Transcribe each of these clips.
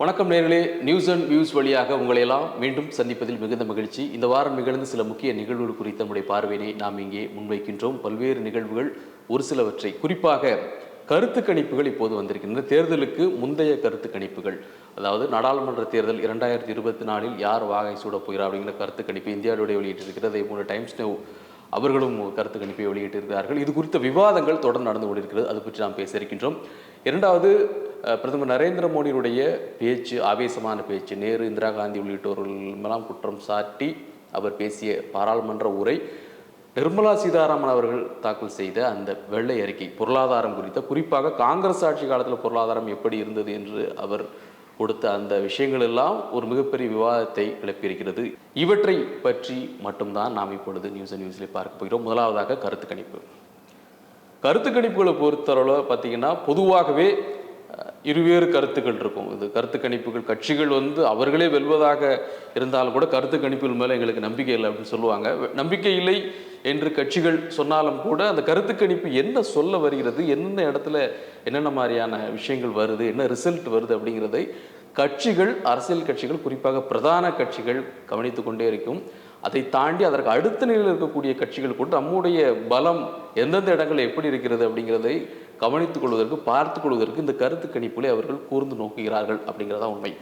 வணக்கம் நேர்களே news and views வழியாக உங்களை எல்லாம் மீண்டும் சந்திப்பதில் மிகுந்த மகிழ்ச்சி. இந்த வாரம் நிகழ்ந்த சில முக்கிய நிகழ்வுகள் குறித்த நம்முடைய பார்வையினை நாம் இங்கே முன்வைக்கின்றோம். பல்வேறு நிகழ்வுகள் ஒரு சிலவற்றை. குறிப்பாக கருத்து கணிப்புகள் இப்போது வந்திருக்கின்றன. தேர்தலுக்கு முந்தைய கருத்து கணிப்புகள். அதாவது நாடாளுமன்ற தேர்தல் இரண்டாயிரத்தி இருபத்தி நாலில் யார் வாகை சூடப் போகிறார் அப்படிங்கிற கருத்து கணிப்பு இந்தியாவுடைய வெளியிட்டிருக்கிறது. அதே போன்ற டைம்ஸ் நவ் அவர்களும் கருத்து கணிப்பை வெளியிட்டிருக்கிறார்கள். இது குறித்த விவாதங்கள் தொடர்ந்து நடந்து கொண்டிருக்கிறது. அது பற்றி நாம் பேச இருக்கின்றோம். இரண்டாவது பிரதமர் நரேந்திர மோடியினுடைய பேச்சு ஆவேசமான பேச்சு நேரு இந்திரா காந்தி உள்ளிட்டோர்கள்லாம் குற்றம் சாட்டி அவர் பேசிய பாராளுமன்ற உரை நிர்மலா சீதாராமன் அவர்கள் தாக்கல் செய்த அந்த வெள்ளை அறிக்கை பொருளாதாரம் குறித்த குறிப்பாக காங்கிரஸ் ஆட்சி காலத்தில் பொருளாதாரம் எப்படி இருந்தது என்று அவர் கொடுத்த அந்த விஷயங்கள் எல்லாம் ஒரு மிகப்பெரிய விவாதத்தை கிளப்பியிருக்கிறது. இவற்றை பற்றி மட்டும்தான் நாம் இப்பொழுது நியூஸ் அண்ட் நியூஸில் பார்க்க போகிறோம். முதலாவதாக கருத்து கணிப்பு கருத்து கணிப்புகளை பொறுத்தளவில் பார்த்திங்கன்னா பொதுவாகவே இருவேறு கருத்துக்கள் இருக்கும். இது கருத்து கணிப்புகள் கட்சிகள் வந்து அவர்களே வெல்வதாக இருந்தாலும் கூட கருத்து கணிப்புகள் மேலே எங்களுக்கு நம்பிக்கை இல்லை அப்படின்னு சொல்லுவாங்க. நம்பிக்கை இல்லை என்று கட்சிகள் சொன்னாலும் கூட அந்த கருத்து கணிப்பு என்ன சொல்ல வருகிறது என்னென்ன இடத்துல என்னென்ன மாதிரியான விஷயங்கள் வருது என்ன ரிசல்ட் வருது அப்படிங்கிறதை கட்சிகள் அரசியல் கட்சிகள் குறிப்பாக பிரதான கட்சிகள் கவனித்து கொண்டே இருக்கும். அதை தாண்டி அதற்கு அடுத்த நிலையில் இருக்கக்கூடிய கட்சிகள் கூட நம்முடைய பலம் எந்தெந்த இடங்களில் எப்படி இருக்கிறது அப்படிங்கிறதை கவனித்துக் கொள்வதற்கு பார்த்துக் கொள்வதற்கு இந்த கருத்து கணிப்புகளை அவர்கள் கூர்ந்து நோக்குகிறார்கள் அப்படிங்கிறதா உண்மை.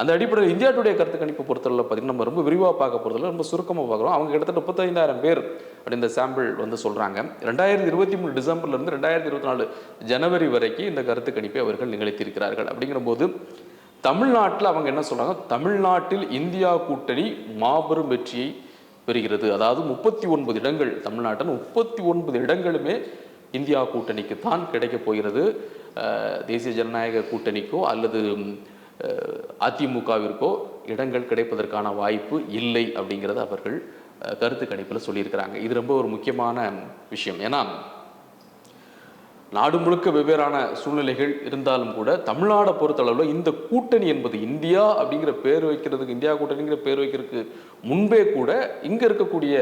அந்த அடிப்படையில் இந்தியா டுடே கருத்து கணிப்பு பொறுத்தவரை பார்த்தீங்கன்னா நம்ம ரொம்ப விரிவாக பார்க்க போகிறதுல ரொம்ப சுருக்கமாக பார்க்குறோம். அவங்க கிட்டத்தட்ட முப்பத்தைந்தாயிரம் பேர் அப்படி இந்த சாம்பிள் வந்து சொல்கிறாங்க ரெண்டாயிரத்தி இருபத்தி மூணு டிசம்பர்லேருந்து ரெண்டாயிரத்தி இருபத்தி நாலு ஜனவரி வரைக்கும் இந்த கருத்து கணிப்பை அவர்கள் நிகழ்த்தியிருக்கிறார்கள் அப்படிங்கிற போது தமிழ்நாட்டில் அவங்க என்ன சொல்கிறாங்க தமிழ்நாட்டில் இந்தியா கூட்டணி மாபெரும் வெற்றியை பெறுகிறது. அதாவது முப்பத்தி ஒன்பது இடங்கள் தமிழ்நாட்டில் முப்பத்தி ஒன்பது இடங்களுமே இந்தியா கூட்டணிக்கு தான் கிடைக்கப் போகிறது அஹ், தேசிய ஜனநாயக கூட்டணிக்கோ அல்லது அதிமுகவிற்கோ இடங்கள் கிடைப்பதற்கான வாய்ப்பு இல்லை அப்படிங்கிறத அவர்கள் கருத்து கணிப்பில் சொல்லியிருக்கிறாங்க. இது ரொம்ப ஒரு முக்கியமான விஷயம். ஏன்னா நாடு முழுக்க வெவ்வேறான சூழ்நிலைகள் இருந்தாலும் கூட தமிழ்நாடை பொறுத்தளவில் இந்த கூட்டணி என்பது இந்தியா அப்படிங்கிற பேர் வைக்கிறதுக்கு இந்தியா கூட்டணிங்கிற பேர் வைக்கிறதுக்கு முன்பே கூட இங்கே இருக்கக்கூடிய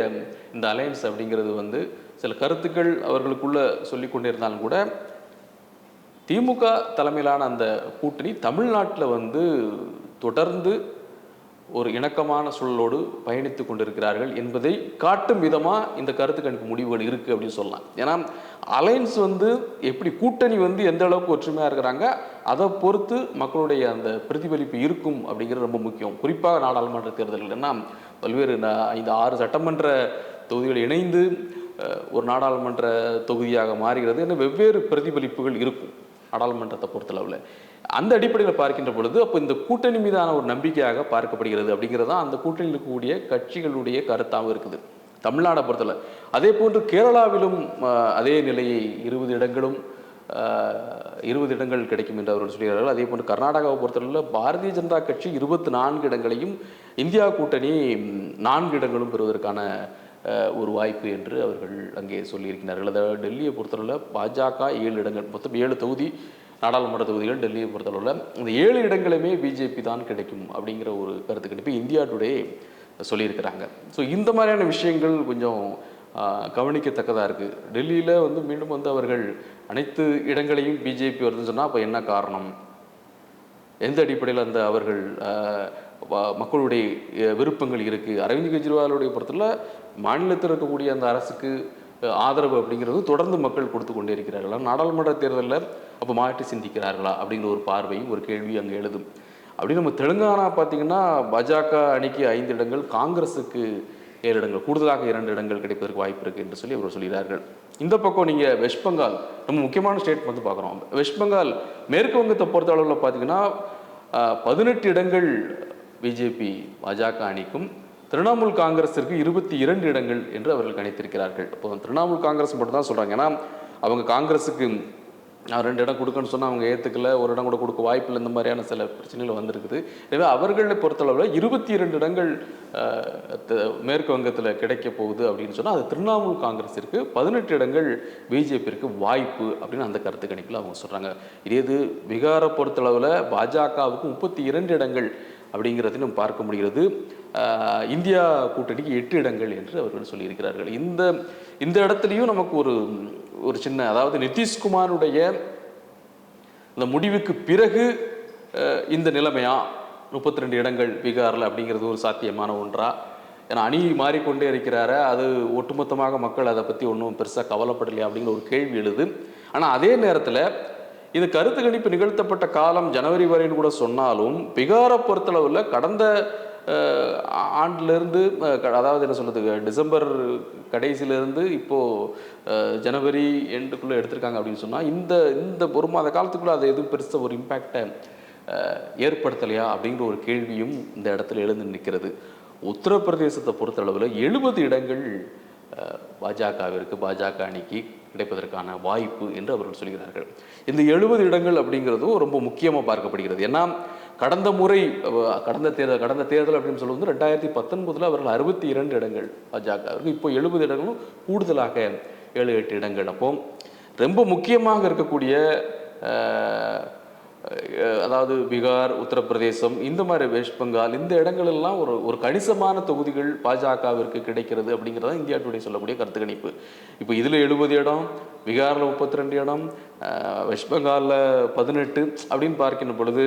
இந்த அலையன்ஸ் அப்படிங்கிறது வந்து சில கருத்துக்கள் அவர்களுக்குள்ள சொல்லி கொண்டிருந்தாலும் கூட திமுக தலைமையிலான அந்த கூட்டணி தமிழ்நாட்டில் வந்து தொடர்ந்து ஒரு இணக்கமான சூழலோடு பயணித்து கொண்டிருக்கிறார்கள் என்பதை காட்டும் விதமாக இந்த கருத்து கணிப்பு முடிவுகள் இருக்குது அப்படின்னு சொல்லலாம். ஏன்னா அலையன்ஸ் வந்து எப்படி கூட்டணி வந்து எந்த அளவுக்கு ஒற்றுமையாக இருக்கிறாங்க அதை பொறுத்து மக்களுடைய அந்த பிரதிபலிப்பு இருக்கும் அப்படிங்கிறது ரொம்ப முக்கியம். குறிப்பாக நாடாளுமன்ற தேர்தல்கள் ஏன்னா பல்வேறு ஐந்து ஆறு சட்டமன்ற தொகுதிகள் இணைந்து ஒரு நாடாளுமன்ற தொகுதியாக மாறுகிறது என வெவ்வேறு பிரதிபலிப்புகள் இருக்கும் நாடாளுமன்றத்தை பொறுத்தளவில். அந்த அடிப்படையில் பார்க்கின்ற பொழுது அப்போ இந்த கூட்டணி மீதான ஒரு நம்பிக்கையாக பார்க்கப்படுகிறது அப்படிங்கிறது தான் அந்த கூட்டணியில் இருக்கக்கூடிய கட்சிகளுடைய கருத்தாகவும் இருக்குது. தமிழ்நாடை பொறுத்தல அதே போன்று கேரளாவிலும் அதே நிலையை இருபது இடங்களும் இருபது இடங்கள் கிடைக்கும் என்று அவர்கள் சொல்கிறார்கள். அதே போன்று கர்நாடகாவை பொறுத்தளவில் பாரதிய ஜனதா கட்சி இருபத்தி நான்கு இடங்களையும் இந்தியா கூட்டணி நான்கு இடங்களும் பெறுவதற்கான ஒரு வாய்ப்பு என்று அவர்கள் அங்கே சொல்லியிருக்கிறார்கள். அதாவது டெல்லியை பொறுத்தளவில் பாஜக ஏழு இடங்கள் மொத்தம் ஏழு தொகுதி நாடாளுமன்ற தொகுதிகள் டெல்லியை பொறுத்தளவில் இந்த ஏழு இடங்களுமே பிஜேபி தான் கிடைக்கும் அப்படிங்கிற ஒரு கருத்து கணிப்பு இந்தியா டுடே சொல்லியிருக்கிறாங்க. ஸோ இந்த மாதிரியான விஷயங்கள் கொஞ்சம் கவனிக்கத்தக்கதாக இருக்குது டெல்லியில் வந்து மீண்டும் வந்து அவர்கள் அனைத்து இடங்களையும் பிஜேபி வருதுன்னு சொன்னால் அப்போ என்ன காரணம்? எந்த அடிப்படையில் அந்த அவர்கள் மக்களுடைய விருப்பங்கள் இருக்குது அரவிந்த் கெஜ்ரிவாலுடைய பொறுத்தல மாநிலத்தில் இருக்கக்கூடிய அந்த அரசுக்கு ஆதரவு அப்படிங்கிறது தொடர்ந்து மக்கள் கொடுத்து கொண்டே இருக்கிறார்களா? நாடாளுமன்ற தேர்தலில் அப்போ மாற்றி சிந்திக்கிறார்களா? அப்படிங்கிற ஒரு பார்வையும் ஒரு கேள்வி அங்கே எழுதும். அப்படி நம்ம தெலுங்கானா பார்த்தீங்கன்னா பாஜக அணிக்கு ஐந்து இடங்கள் காங்கிரஸுக்கு ஏழு இடங்கள் கூடுதலாக இரண்டு இடங்கள் கிடைப்பதற்கு வாய்ப்பு இருக்குது என்று சொல்லி அவர் சொல்கிறார்கள். இந்த பக்கம் நீங்கள் வெஸ்ட் பெங்கால் நம்ம முக்கியமான ஸ்டேட் வந்து பார்க்குறோம் வெஸ்ட் பெங்கால் மேற்கு வங்கத்தை பொறுத்த அளவில் பார்த்தீங்கன்னா பதினெட்டு இடங்கள் பிஜேபி பாஜக அணிக்கும் திரிணாமுல் காங்கிரஸிற்கு இருபத்தி இரண்டு இடங்கள் என்று அவர்கள் கணித்திருக்கிறார்கள். அப்போ திரிணாமுல் காங்கிரஸ் மட்டும் தான் சொல்கிறாங்க ஏன்னா அவங்க காங்கிரஸுக்கு நான் ரெண்டு இடம் கொடுக்கணும்னு சொன்னால் அவங்க ஏற்றுக்கல ஒரு இடம் கூட கொடுக்க வாய்ப்பில்லை இந்த மாதிரியான சில பிரச்சனைகள் வந்திருக்குது. எனவே அவர்களை பொறுத்தளவில் இருபத்தி இரண்டு இடங்கள் த- மேற்கு வங்கத்தில் கிடைக்க போகுது அப்படின்னு சொன்னால் அது திரிணாமுல் காங்கிரஸிற்கு பதினெட்டு இடங்கள் பிஜேபிற்கு வாய்ப்பு அப்படின்னு அந்த கருத்து கணிப்பில் அவங்க சொல்கிறாங்க இதே இது பீகாரை பொறுத்தளவில் பாஜகவுக்கு முப்பத்தி இரண்டு இடங்கள் அப்படிங்கிறதையும் பார்க்க முடிகிறது. இந்தியா கூட்டணிக்கு எட்டு இடங்கள் என்று அவர்கள் சொல்லியிருக்கிறார்கள். இந்த இந்த இடத்துலையும் நமக்கு ஒரு ஒரு சின்ன அதாவது நிதிஷ்குமாருடைய இந்த முடிவுக்கு பிறகு இந்த நிலைமையா? முப்பத்தி ரெண்டு இடங்கள் பீகாரில் அப்படிங்கிறது ஒரு சாத்தியமான ஒன்றா? ஏன்னா அணி மாறிக்கொண்டே இருக்கிறாரு அது ஒட்டுமொத்தமாக மக்கள் அதை பற்றி ஒன்றும் பெருசாக கவலைப்படலையா அப்படிங்கிற ஒரு கேள்வி எழுது. ஆனால் அதே நேரத்தில் இது கருத்து கணிப்பு நிகழ்த்தப்பட்ட காலம் ஜனவரி வரைன்னு கூட சொன்னாலும் பீகாரை பொறுத்தளவில் கடந்த ஆண்டிலிருந்து க- அதாவது என்ன சொல்கிறது டிசம்பர் கடைசியிலிருந்து இப்போது ஜனவரி எண்டுக்குள்ளே எடுத்திருக்காங்க அப்படின்னு சொன்னால் இந்த இந்த ஒரு மாத காலத்துக்குள்ளே அது எதுவும் பெருசாக ஒரு இம்பேக்டை ஏற்படுத்தலையா அப்படிங்கிற ஒரு கேள்வியும் இந்த இடத்துல எழுந்து நிற்கிறது. உத்தரப்பிரதேசத்தை பொறுத்தளவில் எழுபது இடங்கள் பாஜகவிற்கு பாஜக அணிக்கு கிடைப்பதற்கான வாய்ப்பு என்று அவர்கள் சொல்கிறார்கள். இந்த எழுபது இடங்கள் அப்படிங்கிறதும் ரொம்ப முக்கியமாக பார்க்கப்படுகிறது. ஏன்னா கடந்த முறை கடந்த தேர்தல் கடந்த தேர்தல் அப்படின்னு சொல்லுவது ரெண்டாயிரத்தி பத்தொன்பதில் அவர்கள் அறுபத்தி இரண்டு இடங்கள் பாஜகவிற்கு இப்போ எழுபது இடங்களும் கூடுதலாக ஏழு எட்டு இடங்கள். அப்போ ரொம்ப முக்கியமாக இருக்கக்கூடிய அதாவது பீகார் உத்தரப்பிரதேசம் இந்த மாதிரி வெஸ்ட் பெங்கால் இந்த இடங்கள் எல்லாம் ஒரு ஒரு கணிசமான தொகுதிகள் பாஜகவிற்கு கிடைக்கிறது அப்படிங்கிறத இந்தியா டுடே சொல்லக்கூடிய கருத்து கணிப்பு இப்போ இதில் எழுபது இடம் பீகாரில் முப்பத்தி ரெண்டு இடம் வெஸ்ட் பெங்காலில் பதினெட்டு அப்படின்னு பார்க்கின்ற பொழுது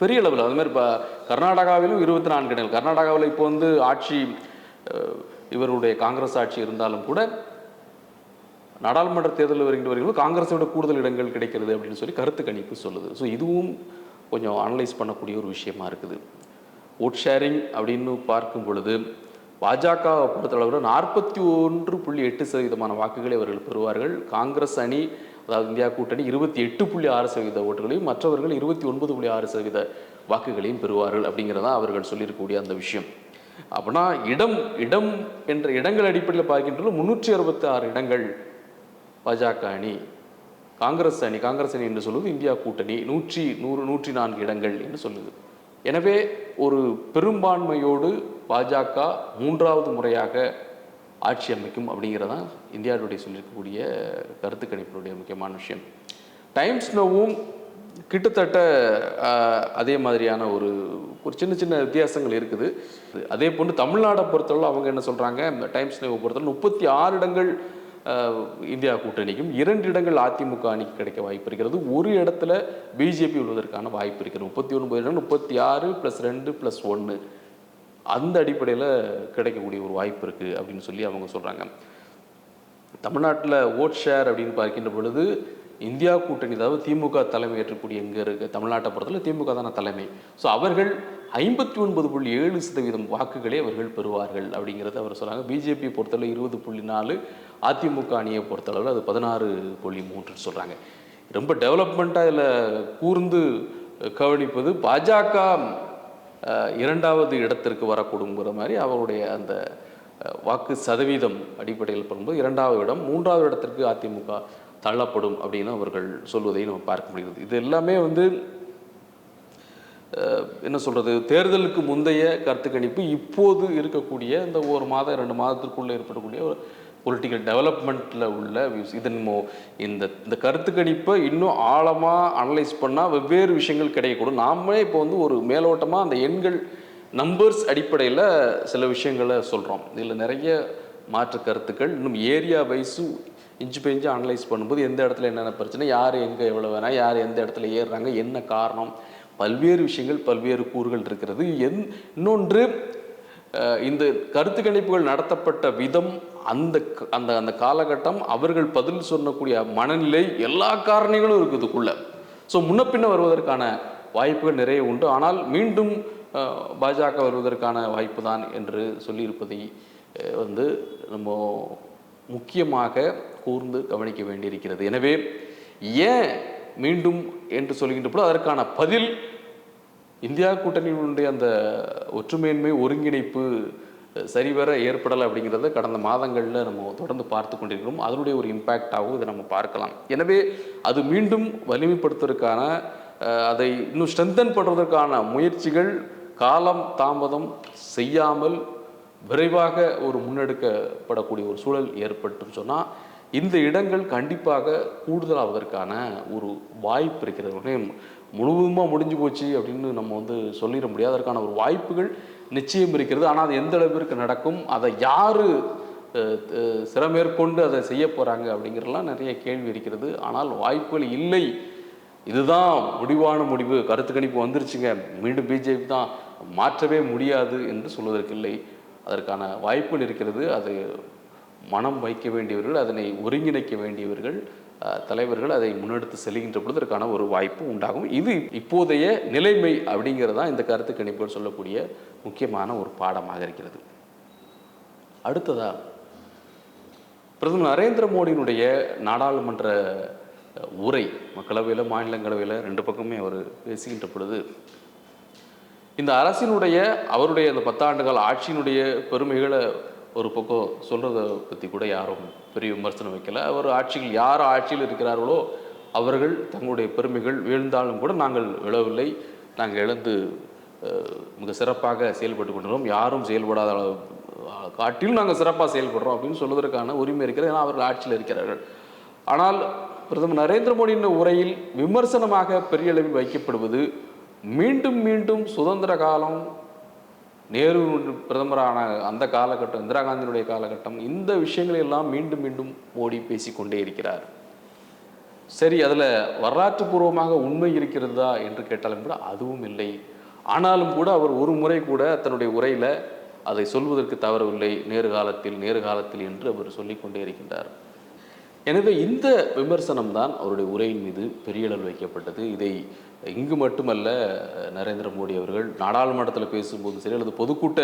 பெரிய அளவில் அது மாதிரி இப்போ கர்நாடகாவிலும் இருபத்தி நான்கு இடங்கள் கர்நாடகாவில் இப்போ வந்து ஆட்சி இவருடைய காங்கிரஸ் ஆட்சி இருந்தாலும் கூட நாடாளுமன்ற தேர்தலில் வருகின்ற வரைக்கும் காங்கிரஸோட கூடுதல் இடங்கள் கிடைக்கிறது அப்படின்னு சொல்லி கருத்து கணிப்பு சொல்லுது. ஸோ இதுவும் கொஞ்சம் அனலைஸ் பண்ணக்கூடிய ஒரு விஷயமா இருக்குது. ஓட் ஷேரிங் அப்படின்னு பார்க்கும் பொழுது பாஜக பொறுத்தளவில் நாற்பத்தி ஒன்று புள்ளி எட்டு சதவீதமான வாக்குகளை அவர்கள் பெறுவார்கள். காங்கிரஸ் அணி அதாவது இந்தியா கூட்டணி இருபத்தி எட்டு புள்ளி ஆறு சதவீத ஓட்டுகளையும் மற்றவர்கள் இருபத்தி ஒன்பது புள்ளி ஆறு சதவீத வாக்குகளையும் பெறுவார்கள் அப்படிங்கிறதா அவர்கள் சொல்லியிருக்கக்கூடிய அந்த விஷயம். அப்படின்னா இடம் இடம் என்ற இடங்கள் அடிப்படையில் பார்க்கின்றது முன்னூற்றி அறுபத்தி ஆறு இடங்கள் பாஜக அணி காங்கிரஸ் அணி காங்கிரஸ் அணி என்று சொல்லுவது இந்தியா கூட்டணி நூற்றி நூறு நூற்றி நான்கு இடங்கள் என்று சொல்லுது. எனவே ஒரு பெரும்பான்மையோடு பாஜக மூன்றாவது முறையாக ஆட்சி அமைக்கும் அப்படிங்கிறதான் இந்தியாவுடைய சொல்லியிருக்கக்கூடிய கருத்து கணிப்பினுடைய முக்கியமான விஷயம். டைம்ஸ் நோவும் கிட்டத்தட்ட அதே மாதிரியான ஒரு ஒரு சின்ன சின்ன வித்தியாசங்கள் இருக்குது. அதே போன்று தமிழ்நாடை பொறுத்தவரை அவங்க என்ன சொல்கிறாங்க டைம்ஸ் நோவை பொறுத்தவரை முப்பத்தி ஆறு இடங்கள் இந்தியா கூட்டணிக்கும் இரண்டு இடங்கள் அதிமுக அணிக்கு கிடைக்க வாய்ப்பு இருக்கிறது. ஒரு இடத்துல பிஜேபி உள்ளதற்கான வாய்ப்பு இருக்கிறது. முப்பத்தி ஒன்பது இடம் முப்பத்தி ஆறு ப்ளஸ் ரெண்டு ப்ளஸ் ஒன்று அந்த அடிப்படையில் கிடைக்கக்கூடிய ஒரு வாய்ப்பு இருக்குது அப்படின்னு சொல்லி அவங்க சொல்கிறாங்க தமிழ்நாட்டில் ஓட் ஷேர் அப்படின்னு பார்க்கின்ற பொழுது இந்தியா கூட்டணி அதாவது திமுக தலைமை ஏற்றக்கூடிய இங்கே இருக்க? தமிழ்நாட்டை பொறுத்தவரை திமுக தான தலைமை. ஸோ அவர்கள் ஐம்பத்தி ஒன்பது புள்ளி ஏழு சதவீதம் வாக்குகளை அவர்கள் பெறுவார்கள் அப்படிங்கிறத அவர் சொன்னாங்க பிஜேபி பொறுத்தளவு இருபது புள்ளி நாலு அதிமுக அணியை பொறுத்தளவில் அது பதினாறு புள்ளி மூன்றுன்னு சொல்கிறாங்க ரொம்ப டெவலப்மெண்ட்டாக இதில் கூர்ந்து கவனிப்பது பாஜக இரண்டாவது இடத்திற்கு வரக்கூடுங்கிற மாதிரி அவருடைய அந்த வாக்கு சதவீதம் அடிப்படையில் பண்ணும்போது இரண்டாவது இடம் மூன்றாவது இடத்திற்கு அதிமுக தள்ளப்படும் அப்படின்னு அவர்கள் சொல்வதை நம்ம பார்க்க முடிகிறது. இது எல்லாமே வந்து என்ன சொல்கிறது தேர்தலுக்கு முந்தைய கருத்து கணிப்பு இப்போது இருக்கக்கூடிய இந்த ஒரு மாதம் ரெண்டு மாதத்திற்குள்ளே ஏற்படக்கூடிய ஒரு பொலிட்டிக்கல் டெவலப்மெண்ட்டில் உள்ள இதன் மோ இந்த இந்த கருத்து கணிப்பை இன்னும் ஆழமாக அனலைஸ் பண்ணால் வெவ்வேறு விஷயங்கள் கிடைக்கக்கூடும். நாமளே இப்போ வந்து ஒரு மேலோட்டமாக அந்த எண்கள் நம்பர்ஸ் அடிப்படையில் சில விஷயங்களை சொல்கிறோம் இதில் நிறைய மாற்று கருத்துக்கள் இன்னும் ஏரியா வைஸும் இன்ச்சு பெஞ்சு அனலைஸ் பண்ணும்போது எந்த இடத்துல என்னென்ன பிரச்சனை யார் எங்கே எவ்வளோ வேணால் யார் எந்த இடத்துல ஏறுறாங்க என்ன காரணம் பல்வேறு விஷயங்கள் பல்வேறு கூறுகள் இருக்கிறது. என் இன்னொன்று இந்த கருத்து கணிப்புகள் நடத்தப்பட்ட விதம் அந்த அந்த அந்த காலகட்டம் அவர்கள் பதில் சொல்லக்கூடிய மனநிலை எல்லா காரணிகளும் இருக்குது ஸோ முன்ன பின்ன வருவதற்கான வாய்ப்புகள் நிறைய உண்டு. ஆனால் மீண்டும் பாஜக வருவதற்கான வாய்ப்பு தான் என்று சொல்லியிருப்பதை வந்து நம்ம முக்கியமாக கூர்ந்து கவனிக்க வேண்டியிருக்கிறது. எனவே ஏன் மீண்டும் என்று சொல்கின்ற பொழுது அதற்கான பதில் இந்தியா கூட்டணியினுடைய அந்த ஒற்றுமையின்மை ஒருங்கிணைப்பு சரிவர ஏற்படலை அப்படிங்கிறத கடந்த மாதங்களில் நம்ம தொடர்ந்து பார்த்து கொண்டிருக்கிறோம். அதனுடைய ஒரு இம்பேக்டாகவும் இதை நம்ம பார்க்கலாம். எனவே அது மீண்டும் வலிமைப்படுத்துவதற்கான அதை இன்னும் ஸ்ட்ரென்தன் பண்ணுறதற்கான முயற்சிகள் காலம் தாமதம் செய்யாமல் விரைவாக ஒரு முன்னெடுக்கப்படக்கூடிய ஒரு சூழல் ஏற்பட்டுன்னு சொன்னால் இந்த இடங்கள் கண்டிப்பாக கூடுதலாவதற்கான ஒரு வாய்ப்பு இருக்கிறது. உடனே முழுவதுமாக முடிஞ்சு போச்சு அப்படின்னு நம்ம வந்து சொல்லிட முடியாது. அதற்கான ஒரு வாய்ப்புகள் நிச்சயம் இருக்கிறது. ஆனால் அது எந்த அளவிற்கு நடக்கும் அதை யார் சிறமேற்கொண்டு அதை செய்ய போகிறாங்க அப்படிங்கிறலாம் நிறைய கேள்வி இருக்கிறது. ஆனால் வாய்ப்புகள் இல்லை. இதுதான் முடிவான முடிவு. கருத்து கணிப்பு வந்துருச்சுங்க. மீண்டும் பிஜேபி தான் மாற்றவே முடியாது என்று சொல்வதற்கில்லை அதற்கான வாய்ப்புகள் இருக்கிறது. அது மனம் வைக்க வேண்டியவர்கள் அதனை ஒருங்கிணைக்க வேண்டியவர்கள் அஹ், தலைவர்கள் அதை முன்னெடுத்து செல்கின்ற பொழுது அதற்கான ஒரு வாய்ப்பு உண்டாகும். இது இப்போதைய நிலைமை அப்படிங்கிறதான் இந்த கருத்து கணிப்புகள் சொல்லக்கூடிய முக்கியமான ஒரு பாடமாக இருக்கிறது. அடுத்ததா பிரதமர் நரேந்திர மோடியினுடைய நாடாளுமன்ற உரை மக்களவையில் மாநிலங்களவையில் ரெண்டு பக்கமே அவர் பேசுகின்ற பொழுது இந்த அரசினுடைய அவருடைய அந்த பத்தாண்டுகள் ஆட்சியினுடைய பெருமைகளை ஒரு பக்கம் சொல்கிறத பற்றி கூட யாரும் பெரிய விமர்சனம் வைக்கல. அவர் ஆட்சியில் யார் ஆட்சியில் இருக்கிறார்களோ அவர்கள் தங்களுடைய பெருமைகள் வீழ்ந்தாலும் கூட நாங்கள் விழவில்லை. நாங்கள் எழுந்து மிக சிறப்பாக செயல்பட்டு கொண்டிருக்கிறோம். யாரும் செயல்படாத அளவு, காட்டிலும் நாங்கள் சிறப்பாக செயல்படுறோம் அப்படின்னு சொல்வதற்கான உரிமை இருக்கிறது ஏன்னா அவர்கள் ஆட்சியில் இருக்கிறார்கள். ஆனால் பிரதமர் நரேந்திர மோடியின் உரையில் விமர்சனமாக பெரிய அளவில் வைக்கப்படுவது மீண்டும் மீண்டும் சுதந்திர காலம் நேரு பிரதமரான அந்த காலகட்டம் இந்திரா காந்தியினுடைய காலகட்டம் இந்த விஷயங்களை எல்லாம் மீண்டும் மீண்டும் மோடி பேசிக்கொண்டே இருக்கிறார். சரி அதில் வரலாற்று பூர்வமாக உண்மை இருக்கிறதா என்று கேட்டாலும் கூட அதுவும் இல்லை. ஆனாலும் கூட அவர் ஒரு முறை கூட தன்னுடைய உரையில் அதை சொல்வதற்கு தவறவில்லை நேரு காலத்தில் நேரு காலத்தில் என்று அவர் சொல்லிக்கொண்டே இருக்கின்றார். எனவே இந்த விமர்சனம் தான் அவருடைய உரையின் மீது பெரிய அளவில் வைக்கப்பட்டது. இதை இங்கு மட்டுமல்ல நரேந்திர மோடி அவர்கள் நாடாளுமன்றத்தில் பேசும்போது சரி அல்லது பொதுக்கூட்ட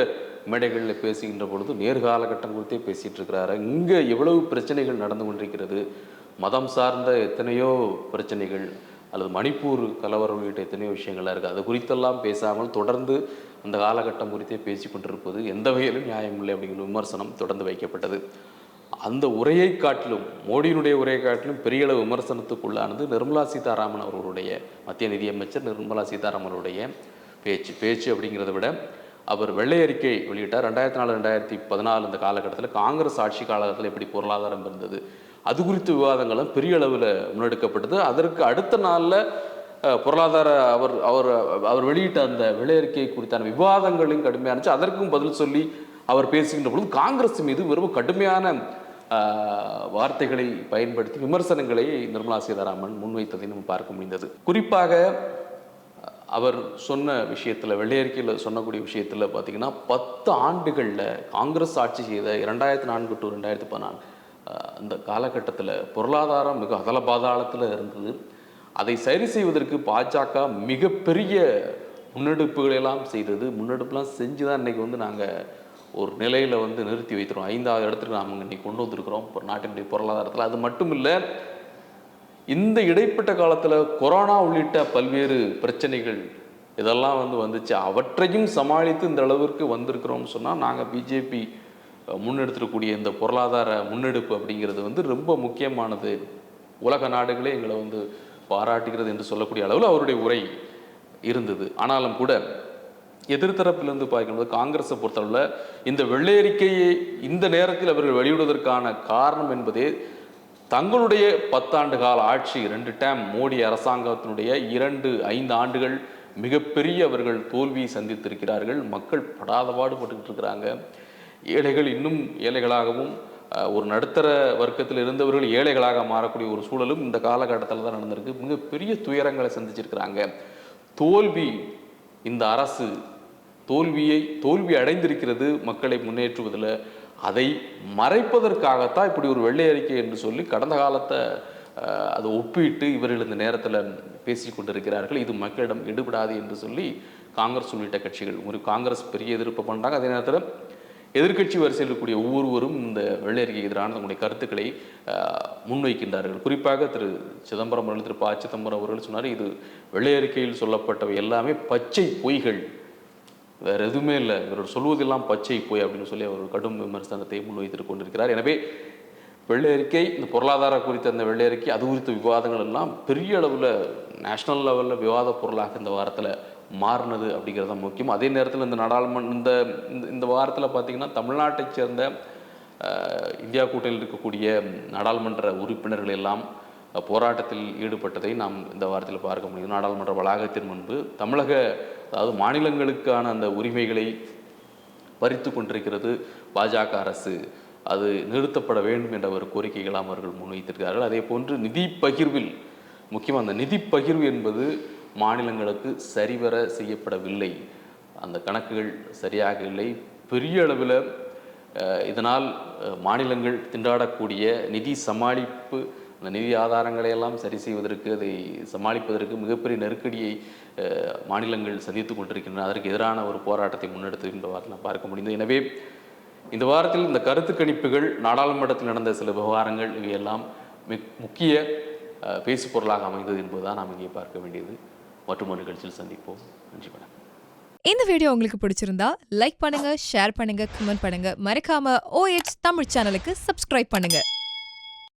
மேடைகளில் பேசுகின்ற பொழுது நேர்காலகட்டம் குறித்தே பேசிகிட்டு இருக்கிறாரு. இங்கே எவ்வளவு பிரச்சனைகள் நடந்து கொண்டிருக்கிறது? மதம் சார்ந்த எத்தனையோ பிரச்சனைகள் அல்லது மணிப்பூர் கலவரம் உள்ளிட்ட எத்தனையோ விஷயங்கள்லாம் இருக்குது அது குறித்தெல்லாம் பேசாமல் தொடர்ந்து அந்த காலகட்டம் குறித்தே பேசி கொண்டிருப்பது எந்த வகையிலும் நியாயமில்லை அப்படிங்கிற விமர்சனம் தொடர்ந்து வைக்கப்பட்டது. அந்த உரையை காட்டிலும் மோடியினுடைய உரையை காட்டிலும் பெரிய அளவு விமர்சனத்துக்குள்ளானது நிர்மலா சீதாராமன் அவர்களுடைய மத்திய நிதியமைச்சர் நிர்மலா சீதாராமன் அவருடைய பேச்சு பேச்சு அப்படிங்கிறத விட அவர் வெள்ளை அறிக்கை வெளியிட்டார். ரெண்டாயிரத்தி நாலு ரெண்டாயிரத்தி பதினாலு இந்த காலகட்டத்தில் காங்கிரஸ் ஆட்சி காலகட்டத்தில் எப்படி பொருளாதாரம் இருந்தது அது குறித்த விவாதங்களும் பெரிய அளவில் முன்னெடுக்கப்பட்டது. அதற்கு அடுத்த நாளில் பொருளாதார அவர் அவர் அவர் வெளியிட்ட அந்த வெள்ளை அறிக்கை குறித்தான விவாதங்களும் கடுமையாக இருந்துச்சு அதற்கும் பதில் சொல்லி அவர் பேசுகின்ற பொழுது காங்கிரஸ் மீது வெறும் கடுமையான வார்த்தைகளை பயன்படுத்தி விமர்சனங்களை நிர்மலா சீதாராமன் முன்வைத்ததை நம்ம பார்க்க முடிந்தது. குறிப்பாக அவர் சொன்ன விஷயத்தில் வெள்ளையறிக்கையில் சொன்னக்கூடிய விஷயத்தில் பார்த்தீங்கன்னா பத்து ஆண்டுகளில் காங்கிரஸ் ஆட்சி செய்த இரண்டாயிரத்தி நான்கு டு ரெண்டாயிரத்தி பதினாலு அந்த காலகட்டத்தில் பொருளாதாரம் மிக அதல பாதாளத்தில் இருந்தது. அதை சரி செய்வதற்கு பாஜக மிகப்பெரிய முன்னெடுப்புகளை எல்லாம் செய்தது. முன்னெடுப்புலாம் செஞ்சு தான் இன்றைக்கி வந்து நாங்கள் ஒரு நிலையில் வந்து நிறுத்தி வைக்கிறோம் ஐந்தாவது இடத்துக்கு நாம் இன்னைக்கு கொண்டு வந்திருக்கிறோம். இப்போ நாட்டினுடைய பொருளாதாரத்தில். அது மட்டும் இல்லை இந்த இடைப்பட்ட காலத்தில் கொரோனா உள்ளிட்ட பல்வேறு பிரச்சனைகள் இதெல்லாம் வந்து வந்துச்சு. அவற்றையும் சமாளித்து இந்த அளவிற்கு வந்திருக்கிறோம்னு சொன்னால் நாங்கள் பிஜேபி முன்னெடுத்துக்கூடிய இந்த பொருளாதார முன்னெடுப்பு அப்படிங்கிறது வந்து ரொம்ப முக்கியமானது. உலக நாடுகளே எங்களை வந்து பாராட்டுகிறது என்று சொல்லக்கூடிய அளவில் அவருடைய உரை இருந்தது. ஆனாலும் கூட எதிர்த்தரப்பிலிருந்து பார்க்கும்போது காங்கிரஸை பொறுத்தளவில் இந்த வெள்ளையறிக்கையை இந்த நேரத்தில் அவர்கள் வெளியிடுவதற்கான காரணம் என்பதே தங்களுடைய பத்தாண்டு கால ஆட்சி ரெண்டு டேம் மோடி அரசாங்கத்தினுடைய இரண்டு ஐந்து ஆண்டுகள் மிகப்பெரிய அவர்கள் தோல்வியை சந்தித்திருக்கிறார்கள். மக்கள் படாத பாடுபட்டுக்கிட்டு இருக்கிறாங்க. ஏழைகள் இன்னும் ஏழைகளாகவும் ஒரு நடுத்தர வர்க்கத்தில் இருந்தவர்கள் ஏழைகளாக மாறக்கூடிய ஒரு சூழலும் இந்த காலகட்டத்தில் தான் நடந்திருக்கு. மிகப்பெரிய துயரங்களை சந்திச்சிருக்கிறாங்க. தோல்வி இந்த அரசு தோல்வியை தோல்வி அடைந்திருக்கிறது மக்களை முன்னேற்றுவதில் அதை மறைப்பதற்காகத்தான் இப்படி ஒரு வெள்ளை அறிக்கை என்று சொல்லி கடந்த காலத்தை அதை ஒப்பிட்டு இவர்கள் இந்த நேரத்தில் பேசி கொண்டிருக்கிறார்கள். இது மக்களிடம் எடுபடாது என்று சொல்லி காங்கிரஸ் உள்ளிட்ட கட்சிகள் ஒரு காங்கிரஸ் பெரிய எதிர்ப்பு பண்ணுறாங்க அதே நேரத்தில் எதிர்க்கட்சி வரிசையில் இருக்கக்கூடிய ஒவ்வொருவரும் இந்த வெள்ளை அறிக்கைக்கு எதிரான தங்களுடைய கருத்துக்களை முன்வைக்கின்றார்கள். குறிப்பாக திரு சிதம்பரம் அவர்கள் திரு ப சிதம்பரம் அவர்கள் சொன்னார் இது வெள்ளை அறிக்கையில் சொல்லப்பட்டவை எல்லாமே பச்சை பொய்கள். வேற எதுவுமே இல்லை. இவர் சொல்வதெல்லாம் பச்சை போய் அப்படின்னு சொல்லி அவர் கடும் விமர்சனத்தை முன்வைத்துக் கொண்டிருக்கிறார். எனவே வெள்ளை அறிக்கை இந்த பொருளாதார குறித்த அந்த வெள்ளை அறிக்கை அது குறித்த விவாதங்கள் எல்லாம் பெரிய அளவில் நேஷனல் லெவலில் விவாத பொருளாக இந்த வாரத்தில் மாறினது அப்படிங்கிறது தான் முக்கியம். அதே நேரத்தில் இந்த நாடாளுமன்ற இந்த இந்த- இந்த வாரத்தில் பார்த்தீங்கன்னா தமிழ்நாட்டை சேர்ந்த இந்தியா கூட்டணியில் இருக்கக்கூடிய நாடாளுமன்ற உறுப்பினர்கள் எல்லாம் போராட்டத்தில் ஈடுபட்டதை நாம் இந்த வாரத்தில் பார்க்க முடியும். நாடாளுமன்ற வளாகத்தின் முன்பு தமிழக அதாவது மாநிலங்களுக்கான அந்த உரிமைகளை பறித்து கொண்டிருக்கிறது பாஜக அரசு. அது நிறுத்தப்பட வேண்டும் என்ற ஒரு கோரிக்கைகளை அவர்கள் முன்வைத்திருக்கிறார்கள். அதே போன்று நிதி பகிர்வில் முக்கியமாக அந்த நிதி பகிர்வு என்பது மாநிலங்களுக்கு சரிவர செய்யப்படவில்லை. அந்த கணக்குகள் சரியாக இல்லை. பெரிய அளவில் இதனால் மாநிலங்கள் திண்டாடக்கூடிய நிதி சமாளிப்பு அந்த நிதி ஆதாரங்களை எல்லாம் சரி செய்வதற்கு அதை சமாளிப்பதற்கு மிகப்பெரிய நெருக்கடியை மாநிலங்கள் சந்தித்து கொண்டிருக்கின்றன. அதற்கு எதிரான ஒரு போராட்டத்தை முன்னெடுத்துகின்ற வாரத்தில் பார்க்க முடிந்தது. எனவே இந்த வாரத்தில் இந்த கருத்து கணிப்புகள் நாடாளுமன்றத்தில் நடந்த சில விவகாரங்கள் இவையெல்லாம் மிக் முக்கிய பேசு பொருளாக அமைந்தது என்பதுதான் நாம் இங்கே பார்க்க வேண்டியது. மற்றும் ஒரு நிகழ்ச்சியில் சந்திப்போம். நன்றி வணக்கம். இந்த வீடியோ உங்களுக்கு பிடிச்சிருந்தா லைக் பண்ணுங்க ஷேர் பண்ணுங்க கமெண்ட் பண்ணுங்க. மறக்காம ஓஎச் தமிழ் சேனலுக்கு சப்ஸ்கிரைப் பண்ணுங்க.